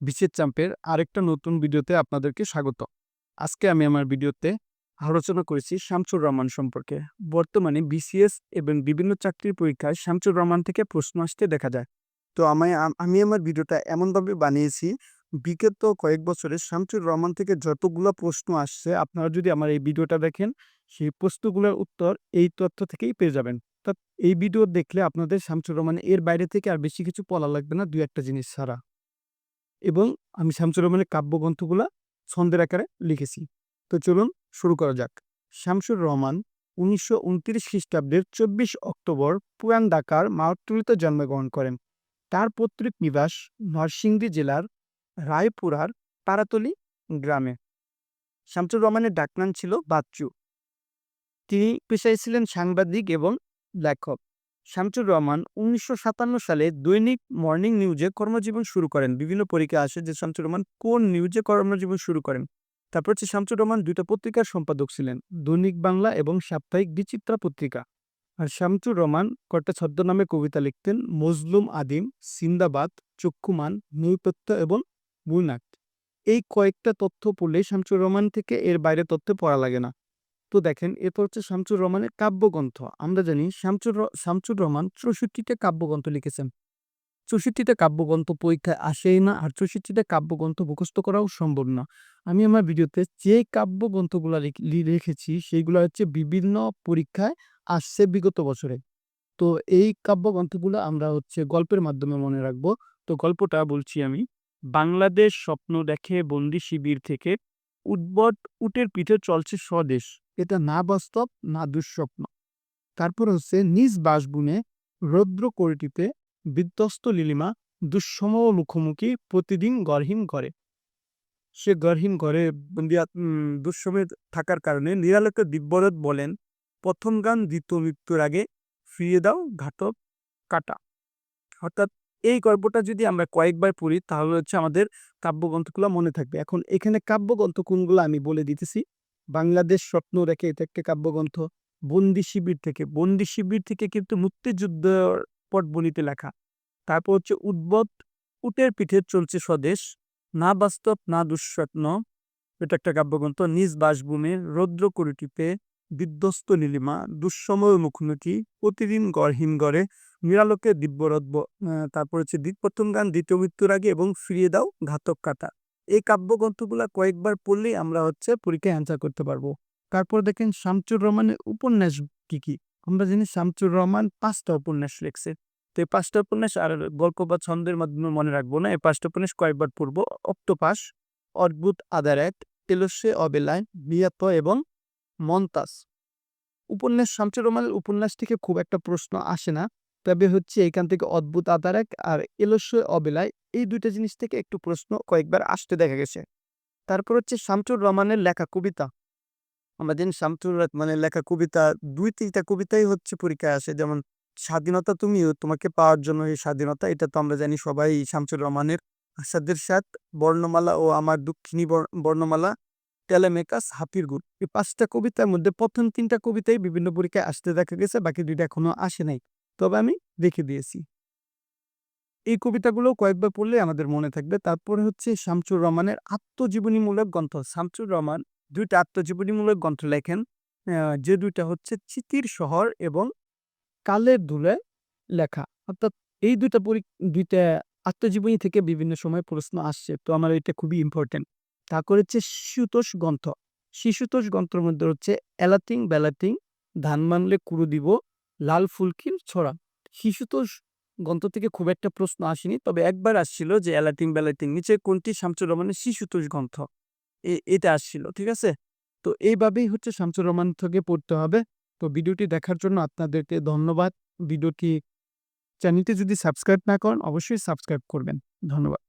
বিশেষ চাম্পের আরেকটা নতুন ভিডিওতে আপনাদেরকে স্বাগত। আজকে আমি আমার ভিডিওতে আলোচনা করেছি শামসুর রহমান সম্পর্কে। বর্তমানে বিসিএস এবং বিভিন্ন চাকরির পরীক্ষায় শামসুর রহমান থেকে প্রশ্ন আসতে দেখা যায়। তো আমায়, আমি আমার ভিডিওটা এমনভাবে বানিয়েছি, বিগত কয়েক বছরে শামসুর রহমান থেকে যতগুলো প্রশ্ন আসছে, আপনারা যদি আমার এই ভিডিওটা দেখেন, সেই প্রশ্নগুলোর উত্তর এই তথ্য থেকেই পেয়ে যাবেন। অর্থাৎ এই ভিডিও দেখলে আপনাদের শামসুর রহমান এর বাইরে থেকে আর বেশি কিছু বলা লাগবে না দু একটা জিনিস ছাড়া। এবং আমি শামসুর রহমানের কাব্যগ্রন্থগুলা ছন্দের আকারে লিখেছি। তো চলুন শুরু করা যাক। শামসুর রহমান উনিশশো উনত্রিশ খ্রিস্টাব্দের চব্বিশ অক্টোবর পুরান ঢাকার মাহতুলিতে জন্মগ্রহণ করেন। তার পৈতৃক নিবাস নরসিংদী জেলার রায়পুরার পাড়াতলি গ্রামে। শামসুর রহমানের ডাকনাম ছিল বাচ্চু। তিনি পেশায় ছিলেন সাংবাদিক এবং লেখক। শামসুর রহমান উনিশশো সাতান্ন সালে দৈনিক মর্নিং নিউজে কর্মজীবন শুরু করেন। বিভিন্ন পরীক্ষা আসে যে শামসুর রহমান কোন নিউজে কর্মজীবন শুরু করেন। তারপর হচ্ছে শামসুর রহমান দুইটা পত্রিকার সম্পাদক ছিলেন, দৈনিক বাংলা এবং সাপ্তাহিক বিচিত্রা পত্রিকা। আর শামসুর রহমান কয়েকটা ছদ্মনামে কবিতা লিখতেন, মজলুম আদিম, সিন্দাবাদ, চক্ষুমান নৈপত্য এবং বুনাক এই কয়েকটা তথ্য পড়লে শামসুর রহমান থেকে এর বাইরে তথ্য পড়া লাগে না। তো দেখেন, এরপর হচ্ছে শামসুর রহমানের কাব্যগ্রন্থ। আমরা জানি শামসুর শামসুর রহমান চৌষট্টিটা কাব্যগ্রন্থ লিখেছেন। চৌষট্টিটা কাব্যগ্রন্থ পরীক্ষায় আসেই না, আর চৌষট্টিটা কাব্যগ্রন্থ মুখস্থ করাও সম্ভব না। আমি আমার ভিডিওতে যে কাব্যগ্রন্থগুলো লিখ- লিখেছি সেইগুলো হচ্ছে বিভিন্ন পরীক্ষায় আসছে বিগত বছরে। তো এই কাব্যগ্রন্থগুলো আমরা হচ্ছে গল্পের মাধ্যমে মনে রাখব। তো গল্পটা বলছি আমি, বাংলাদেশ স্বপ্ন দেখে বন্দি শিবির থেকে উদ্ভট উটের পিঠে চলছে স্বদেশ। এটা না বাস্তব না দুঃস্বপ্ন। তারপর হচ্ছে নিজ বাসগুনে রৌদ্র কোরটিতে বিধ্বস্ত লীলিমা দুঃসম মুখোমুখি প্রতিদিন গরহীন করে। সে গরহীন ঘরে উম, দুঃসমে থাকার কারণে নিরালোকে দিব্যরথ বলেন প্রথম গান দ্বিতীয় মৃত্যুর আগে ফিরিয়ে দাও ঘাতক কাটা। অর্থাৎ এই গল্পটা যদি আমরা কয়েকবার পড়ি তাহলে হচ্ছে আমাদের কাব্যগ্রন্থগুলো মনে থাকবে। এখন এখানে কাব্যগ্রন্থ কোনগুলো আমি বলে দিতেছি? বাংলাদেশ স্বপ্ন রেখে এটা একটা কাব্যগ্রন্থ। বন্দি শিবির থেকে। বন্দি শিবির থেকে কিন্তু মুক্তিযুদ্ধ পটবনিতে লেখা। তারপর হচ্ছে উদ্ভট, উটের পিঠে চলছে স্বদেশ। না বাস্তব, না দুঃস্বপ্ন। এটা একটা কাব্যগ্রন্থ। নিজ বাসভূমে রৌদ্র করিটিপে বিধ্বস্ত নীলিমা, দুঃসময় মুখোমুখি, প্রতিদিন গড়হীন গড়ে নিরালোকে দিব্যরথ তারপর হচ্ছে দ্বিত প্রথম গান, দ্বিতীয় মৃত্যুর আগে এবং ফিরিয়ে দাও ঘাতক কাটা। এই কাব্যগ্রন্থগুলা কয়েকবার পড়লেই আমরা হচ্ছে পরীক্ষায় অ্যান্সার করতে পারব। তারপর দেখেন শামচুর রহমানের উপন্যাস কি কি? আমরা জানি শামচুর রহমান পাঁচটা উপন্যাস লিখছে। তো এই পাঁচটা উপন্যাস আর গল্প বা ছন্দের মাধ্যমে মনে রাখব না। এই পাঁচটা উপন্যাস কয়েকবার পড়ব। অক্টোপাস, অদ্ভুত আদার এক, তেলস্যে অবেলায়, বিয়াত এবং মন্তাস উপন্যাস শামচুর রহমানের উপন্যাস থেকে খুব একটা প্রশ্ন আসে না। তবে হচ্ছে এখান থেকে অদ্ভুত আদার এক আর এলস্য অবেলায় এই দুইটা জিনিস থেকে একটু প্রশ্ন কয়েকবার আসতে দেখা গেছে। তারপর হচ্ছে শামসুর রহমানের লেখা কবিতা। জানি শামসুর রহমানের লেখা কবিতা, দুই তিনটা কবিতাই হচ্ছে পরীক্ষায় আসে। যেমন, স্বাধীনতা তুমিও তোমাকে পাওয়ার জন্য এই স্বাধীনতা, এটা তো আমরা জানি সবাই শামসুর রহমানের আসাদের সাথ বর্ণমালা ও আমার দুঃখিনী বর্ণমালা টেলেমেকাস হাফির গুড় এই পাঁচটা কবিতার মধ্যে প্রথম তিনটা কবিতাই বিভিন্ন পরীক্ষায় আসতে দেখা গেছে, বাকি দুইটা এখনও আসে নাই। তবে আমি রেখে দিয়েছি। এই কবিতাগুলো কয়েকবার পড়লে আমাদের মনে থাকবে। তারপরে হচ্ছে শামসুর রহমানের আত্মজীবনীমূলক গ্রন্থ। শামসুর রহমান দুইটা আত্মজীবনীমূলক গ্রন্থ লেখেন। যে দুইটা হচ্ছে চিতির শহর এবং কালের ধুলে লেখা। অর্থাৎ এই দুইটা পরি, দুইটা আত্মজীবনী থেকে বিভিন্ন সময় প্রশ্ন আসছে। তো আমার এটা খুবই ইম্পর্টেন্ট তারপর হচ্ছে শিশুতোষ গ্রন্থ। শিশুতোষ গ্রন্থের মধ্যে হচ্ছে এলাটিং বেলাটিং ধান মানলে কুরু দিব লাল ফুলকির ছড়া। শিশুতোষ গ্রন্থ থেকে খুব একটা প্রশ্ন আসেনি। তবে একবার আসছিল যে অ্যালাটিং বেলাটিং নিচে কোনটি শামসুর রহমানের শিশুতোষ গ্রন্থ। এটা আসছিল, ঠিক আছে? তো এইভাবেই হচ্ছে শামসুর রহমান থেকে পড়তে হবে। তো ভিডিওটি দেখার জন্য আপনাদেরকে ধন্যবাদ। ভিডিওটি চ্যানেলটি যদি সাবস্ক্রাইব না করেন, অবশ্যই সাবস্ক্রাইব করবেন। ধন্যবাদ।